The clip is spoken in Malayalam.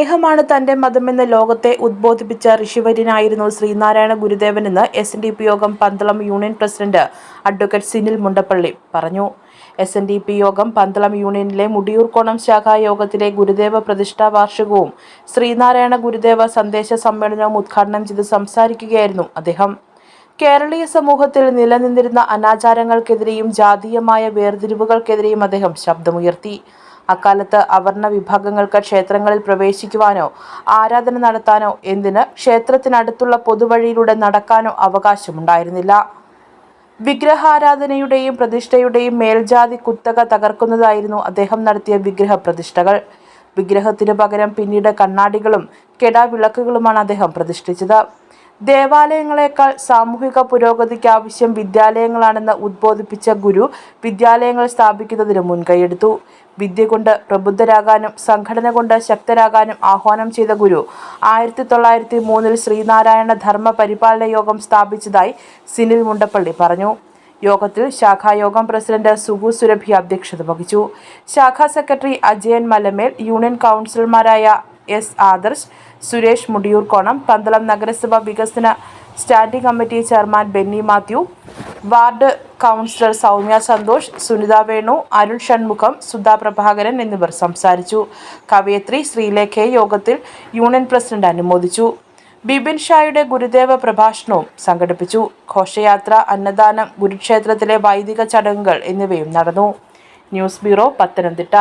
സ്നേഹമാണ് തന്റെ മതമെന്ന് ലോകത്തെ ഉദ്ബോധിപ്പിച്ച ഋഷിവര്യനായിരുന്നു Sreenarayana ഗുരുദേവനെന്ന് S N D P Yogam Pandalam union president advocate Sinil Mundappally പറഞ്ഞു. എസ് എൻ ഡി പി യോഗം പന്തളം യൂണിയനിലെ മുടിയൂർക്കോണം ശാഖാ യോഗത്തിലെ ഗുരുദേവ പ്രതിഷ്ഠാ വാർഷികവും ശ്രീനാരായണ ഗുരുദേവ സന്ദേശ സമ്മേളനവും ഉദ്ഘാടനം ചെയ്ത് സംസാരിക്കുകയായിരുന്നു അദ്ദേഹം. കേരളീയ സമൂഹത്തിൽ നിലനിന്നിരുന്ന അനാചാരങ്ങൾക്കെതിരെയും ജാതീയമായ വേർതിരിവുകൾക്കെതിരെയും അദ്ദേഹം ശബ്ദമുയർത്തി. അക്കാലത്ത് അവർണ വിഭാഗങ്ങൾക്ക് ക്ഷേത്രങ്ങളിൽ പ്രവേശിക്കുവാനോ ആരാധന നടത്താനോ എന്തിന് ക്ഷേത്രത്തിനടുത്തുള്ള പൊതുവഴിയിലൂടെ നടക്കാനോ അവകാശമുണ്ടായിരുന്നില്ല. വിഗ്രഹാരാധനയുടെയും പ്രതിഷ്ഠയുടെയും മേൽജാതി കുത്തക തകർക്കുന്നതായിരുന്നു അദ്ദേഹം നടത്തിയ വിഗ്രഹ പ്രതിഷ്ഠകൾ. വിഗ്രഹത്തിനു പകരം പിന്നീട് കണ്ണാടികളും കെടാവിളക്കുകളുമാണ് അദ്ദേഹം പ്രതിഷ്ഠിച്ചത്. ദേവാലയങ്ങളെക്കാൾ സാമൂഹിക പുരോഗതിക്ക് ആവശ്യം വിദ്യാലയങ്ങളാണെന്ന് ഉദ്ബോധിപ്പിച്ച ഗുരു വിദ്യാലയങ്ങൾ സ്ഥാപിക്കുന്നതിന് മുൻകൈയെടുത്തു. വിദ്യ കൊണ്ട് പ്രബുദ്ധരാകാനും സംഘടന കൊണ്ട് ശക്തരാകാനും ആഹ്വാനം ചെയ്ത ഗുരു ആയിരത്തി തൊള്ളായിരത്തി മൂന്നിൽ ശ്രീനാരായണ ധർമ്മ പരിപാലന യോഗം സ്ഥാപിച്ചതായി സിനിൽ മുണ്ടപ്പള്ളി പറഞ്ഞു. യോഗത്തിൽ ശാഖായോഗം പ്രസിഡന്റ് സുഗു സുരഭി അധ്യക്ഷത വഹിച്ചു. ശാഖാ സെക്രട്ടറി അജയൻ മലമേൽ യൂണിയൻ കൗൺസിലർമാരായ എസ് ആദർശ് സുരേഷ് മുടിയൂർക്കോണം പന്തളം നഗരസഭ വികസന standing committee chairman Benny Mathew ward councillor Soumya Santhosh Sunitha Venu Arun Shanmugham Sudha Prabhakaran എന്നിവർ സംസാരിച്ചു. കവയത്രി ശ്രീലേഖയെ യോഗത്തിൽ യൂണിയൻ പ്രസിഡന്റ് അനുമോദിച്ചു. ബിപിൻ ഷായുടെ ഗുരുദേവ പ്രഭാഷണവും സംഘടിപ്പിച്ചു. ഘോഷയാത്ര അന്നദാനം ഗുരുക്ഷേത്രത്തിലെ വൈദിക ചടങ്ങുകൾ എന്നിവയും നടന്നു. News bureau Pathanamthitta.